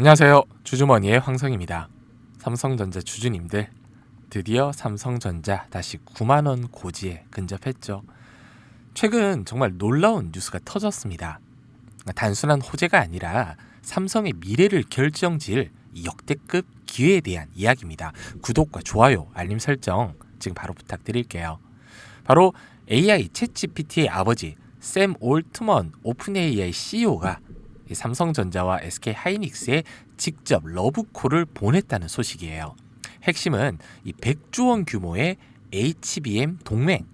안녕하세요. 주주머니의 황성입니다. 삼성전자 주주님들 드디어 삼성전자 다시 9만 원 고지에 근접했죠. 최근 정말 놀라운 뉴스가 터졌습니다. 단순한 호재가 아니라 삼성의 미래를 이 역대급 기회에 대한 이야기입니다. 구독과 좋아요, 알림 설정 지금 바로 부탁드릴게요. 바로 AI 챗GPT의 아버지 샘 올트먼 오픈 AI CEO가 삼성전자와 SK 하이닉스에 직접 러브콜을 보냈다는 소식이에요. 핵심은 이 100조 원 규모의 HBM 동맹.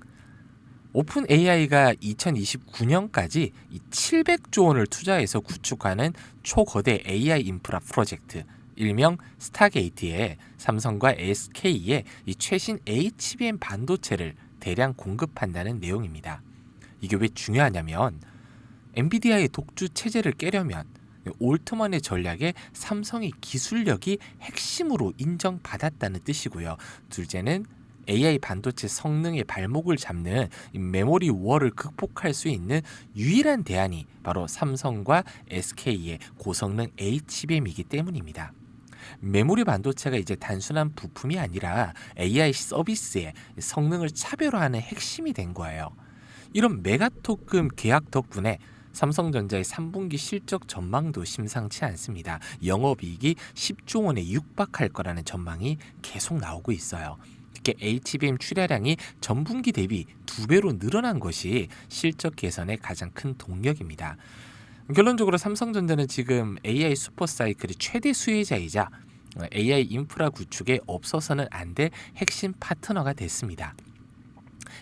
오픈 AI가 2029년까지 이 700조 원을 투자해서 구축하는 초거대 AI 인프라 프로젝트 일명 스타게이트에 삼성과 SK의 이 최신 HBM 반도체를 대량 공급한다는 내용입니다. 이게 왜 중요하냐면 엔비디아의 독주 체제를 깨려면 올트만의 전략에 삼성의 기술력이 핵심으로 인정받았다는 뜻이고요. 둘째는 AI 반도체 성능의 발목을 잡는 메모리 워를 극복할 수 있는 유일한 대안이 바로 삼성과 SK의 고성능 HBM이기 때문입니다. 메모리 반도체가 이제 단순한 부품이 아니라 AI 서비스의 성능을 차별화하는 핵심이 된 거예요. 이런 메가토금 계약 덕분에 삼성전자의 3분기 실적 전망도 심상치 않습니다. 영업이익이 10조 원에 육박할 거라는 전망이 계속 나오고 있어요. 특히 HBM 출하량이 전분기 대비 두 배로 늘어난 것이 실적 개선의 가장 큰 동력입니다. 결론적으로 삼성전자는 지금 AI 슈퍼 사이클의 최대 수혜자이자 AI 인프라 구축에 없어서는 안 될 핵심 파트너가 됐습니다.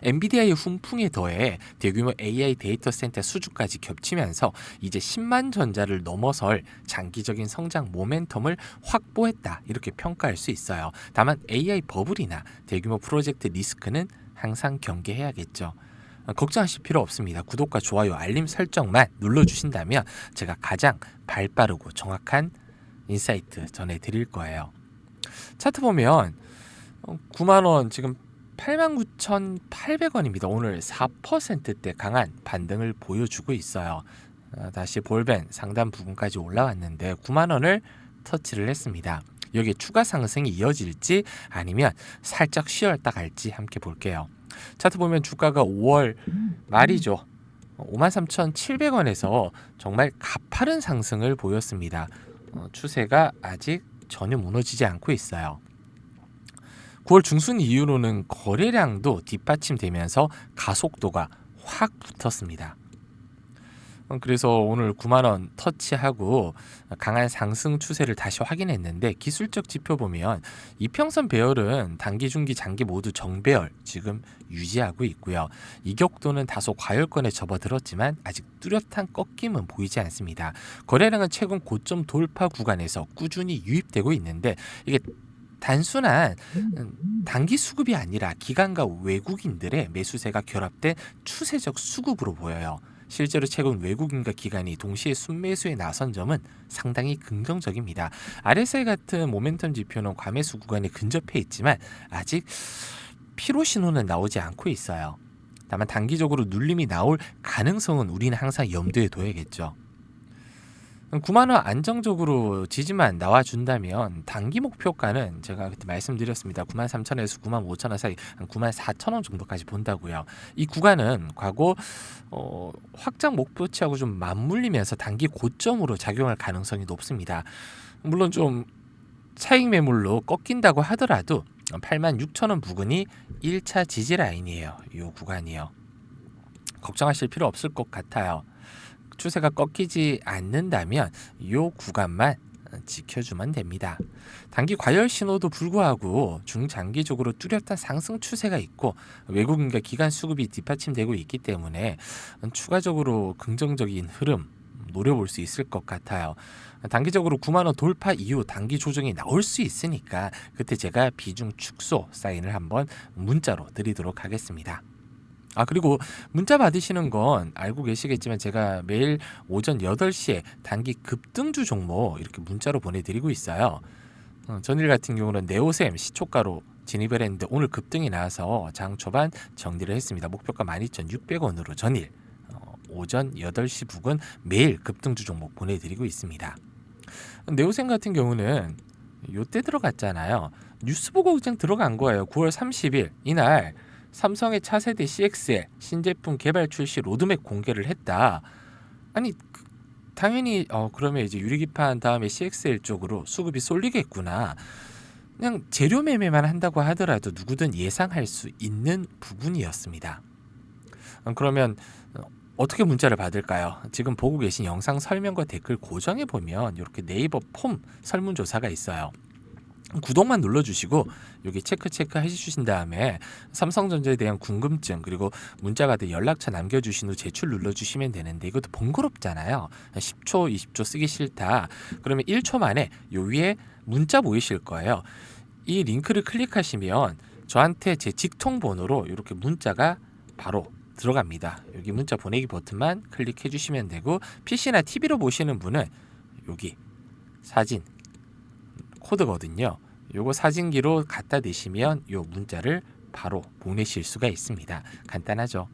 엔비디아의 훈풍에 더해 대규모 AI 데이터 센터 수주까지 겹치면서 이제 10만 전자를 넘어설 장기적인 성장 모멘텀을 확보했다 이렇게 평가할 수 있어요. 다만 AI 버블이나 대규모 프로젝트 리스크는 항상 경계해야겠죠. 걱정하실 필요 없습니다. 구독과 좋아요, 알림 설정만 눌러주신다면 제가 가장 발 빠르고 정확한 인사이트 전해드릴 거예요. 차트 보면 9만 원 지금 89,800원입니다. 오늘 4%대 강한 반등을 보여주고 있어요. 어, 다시 볼벤 상단 부분까지 올라왔는데 9만 원을 터치를 했습니다. 여기 추가 상승이 이어질지 아니면 살짝 쉬었다 갈지 함께 볼게요. 차트 보면 주가가 5월 말이죠. 53,700원에서 정말 가파른 상승을 보였습니다. 어, 추세가 아직 전혀 무너지지 않고 있어요. 9월 중순 이후로는 거래량도 뒷받침되면서 가속도가 확 붙었습니다. 어, 그래서 오늘 9만 원 터치하고 강한 상승 추세를 다시 확인했는데 기술적 지표 보면 이평선 배열은 단기, 중기, 장기 모두 정배열 지금 유지하고 있고요. 이격도는 다소 과열권에 접어들었지만 아직 뚜렷한 꺾임은 보이지 않습니다. 거래량은 최근 고점 돌파 구간에서 꾸준히 유입되고 있는데 이게 단순한 음, 단기 수급이 아니라 기관과 외국인들의 매수세가 결합된 추세적 수급으로 보여요. 실제로 최근 외국인과 기관이 동시에 순매수에 나선 점은 상당히 긍정적입니다. RSI 같은 모멘텀 지표는 과매수 구간에 근접해 있지만 아직 피로 신호는 나오지 않고 있어요. 다만 단기적으로 눌림이 나올 가능성은 우리는 항상 염두에 둬야겠죠. 9만 원 안정적으로 지지만 나와 준다면 단기 목표가는 제가 그때 말씀드렸습니다. 9만 3천에서 9만 5천 원 사이 한 9만 4천 원 정도까지 본다고요. 이 구간은 과거 어, 확장 목표치하고 좀 맞물리면서 단기 고점으로 작용할 가능성이 높습니다. 물론 좀 차익 매물로 꺾인다고 하더라도 8만 6천 원 부근이 1차 지지 라인이에요. 이 구간이요. 걱정하실 필요 없을 것 같아요. 추세가 꺾이지 않는다면 이 구간만 지켜주면 됩니다. 단기 과열 신호도 불구하고 중장기적으로 뚜렷한 상승 추세가 있고 외국인과 기관 수급이 뒷받침되고 있기 때문에 추가적으로 긍정적인 흐름 노려볼 수 있을 것 같아요. 단기적으로 9만 원 돌파 이후 단기 조정이 나올 수 있으니까 그때 제가 비중 축소 사인을 한번 문자로 드리도록 하겠습니다. 아 그리고 문자 받으시는 건 알고 계시겠지만 제가 매일 오전 8시에 단기 급등주 종목 이렇게 문자로 보내드리고 있어요. 어, 전일 같은 경우는 네오셈 시초가로 진입을 했는데 오늘 급등이 나와서 장 초반 정리를 했습니다. 목표가 12,600원으로 전일 어, 오전 8시 부근 매일 급등주 종목 보내드리고 있습니다. 네오생 같은 경우는 요때 들어갔잖아요. 뉴스 보고 그냥 들어간 거예요. 9월 30일 이날 삼성의 차세대 CXL 신제품 개발 출시 로드맵 공개를 했다. 아니 그- 당연히 어 그러면 이제 유리기판 다음에 CXL 쪽으로 수급이 쏠리겠구나. 그냥 재료 매매만 한다고 하더라도 누구든 예상할 수 있는 부분이었습니다. 음, 그러면 어, 어떻게 문자를 받을까요? 지금 보고 계신 영상 설명과 댓글 고정에 보면 이렇게 네이버 폼 설문조사가 있어요. 구독만 눌러주시고 여기 체크 체크 해주신 다음에 삼성전자에 대한 궁금증 그리고 문자가 돼 연락처 남겨주신 후 제출 눌러주시면 되는데 이것도 번거롭잖아요. 10초, 20초 쓰기 싫다. 그러면 1초 만에 요 위에 문자 보이실 거예요. 이 링크를 클릭하시면 저한테 제 직통 번호로 이렇게 문자가 바로 들어갑니다. 여기 문자 보내기 버튼만 클릭해 주시면 되고 PC나 TV로 보시는 분은 여기 사진 코드거든요. 요거 사진기로 갖다 대시면 요 문자를 바로 보내실 수가 있습니다. 간단하죠.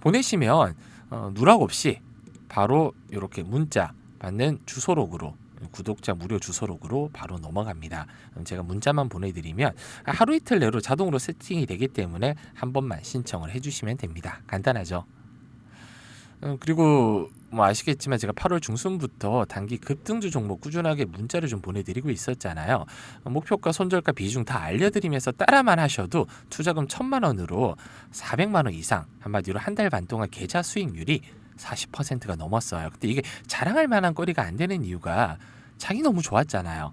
보내시면 어, 누락 없이 바로 이렇게 문자 받는 주소록으로 구독자 무료 주소록으로 바로 넘어갑니다. 제가 문자만 보내드리면 하루 이틀 내로 자동으로 세팅이 되기 때문에 한 번만 신청을 해주시면 됩니다. 간단하죠. 음, 그리고 뭐 아시겠지만 제가 8월 중순부터 단기 급등주 종목 꾸준하게 문자를 좀 보내드리고 있었잖아요. 목표가 손절가 비중 다 알려드리면서 따라만 하셔도 투자금 천만 원으로 400만 원 이상 한마디로 한 달 반 동안 계좌 수익률이 40%가 넘었어요. 근데 이게 자랑할 만한 거리가 안 되는 이유가 장이 너무 좋았잖아요.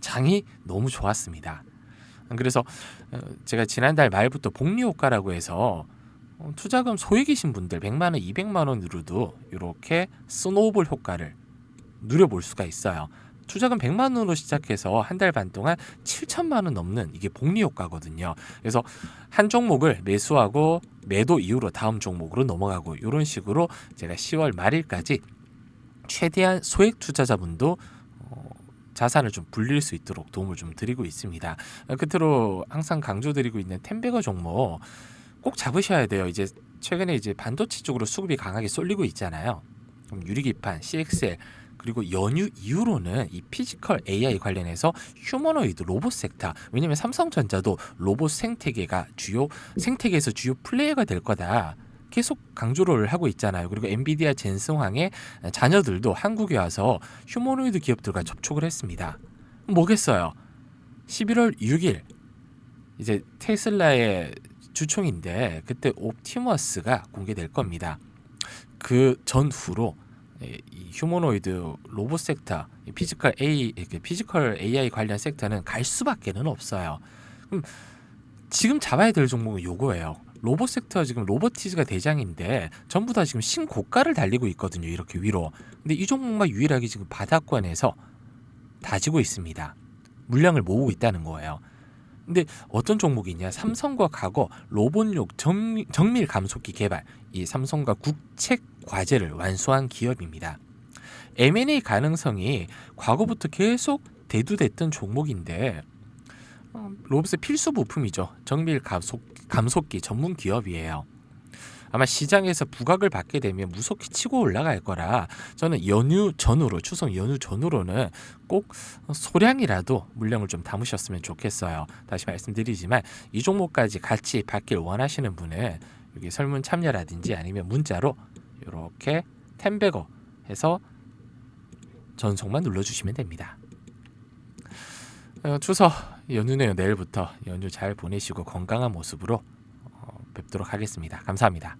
장이 너무 좋았습니다. 그래서 어, 제가 지난달 말부터 복리 효과라고 해서 어, 투자금 소액이신 분들 100만 원, 200만 원으로도 이렇게 스노우볼 효과를 누려볼 수가 있어요. 투자금 100만 원으로 시작해서 한 달 반 동안 7천만 원 넘는 이게 복리 효과거든요. 그래서 한 종목을 매수하고 매도 이후로 다음 종목으로 넘어가고 이런 식으로 제가 10월 말일까지 최대한 소액 투자자분도 어, 자산을 좀 불릴 수 있도록 도움을 좀 드리고 있습니다. 어, 끝으로 항상 강조드리고 있는 템베거 종목 꼭 잡으셔야 돼요. 이제 최근에 이제 반도체 쪽으로 수급이 강하게 쏠리고 있잖아요. 그럼 유리기판, CXL 그리고 연휴 이후로는 이 피지컬 AI 관련해서 휴머노이드 로봇 섹터 왜냐면 삼성전자도 로봇 생태계가 주요 생태계에서 주요 플레이어가 될 거다. 계속 강조를 하고 있잖아요. 그리고 엔비디아 젠승황의 자녀들도 한국에 와서 휴머노이드 기업들과 접촉을 했습니다. 뭐겠어요? 11월 6일 이제 테슬라의 주총인데 그때 옵티머스가 공개될 겁니다. 그 전후로 예, 이 휴머노이드 로봇 섹터, 이 피지컬 A, 피지컬 AI 관련 섹터는 갈 수밖에는 없어요. 그럼 지금 잡아야 될 종목은 요거예요. 로봇 섹터 지금 로보티즈가 대장인데 전부 다 지금 신고가를 달리고 있거든요. 이렇게 위로. 근데 이 종목만 유일하게 지금 바닥권에서 다지고 있습니다. 물량을 모으고 있다는 거예요. 근데 어떤 종목이냐? 삼성과 과거 로봇용 정, 정밀 감속기 개발, 이 삼성과 국책 과제를 완수한 기업입니다. M&A 가능성이 과거부터 계속 대두됐던 종목인데 어, 로봇의 필수 부품이죠. 정밀 감속, 감속기 전문 기업이에요. 아마 시장에서 부각을 받게 되면 무섭게 치고 올라갈 거라 저는 연휴 전후로 추석 연휴 전후로는 꼭 소량이라도 물량을 좀 담으셨으면 좋겠어요. 다시 말씀드리지만 이 종목까지 같이 받길 원하시는 분은 여기 설문 참여라든지 아니면 문자로 이렇게 템베거 해서 전송만 눌러주시면 됩니다. 어, 추석 연휴네요. 내일부터 연휴 잘 보내시고 건강한 모습으로 어, 뵙도록 하겠습니다. 감사합니다.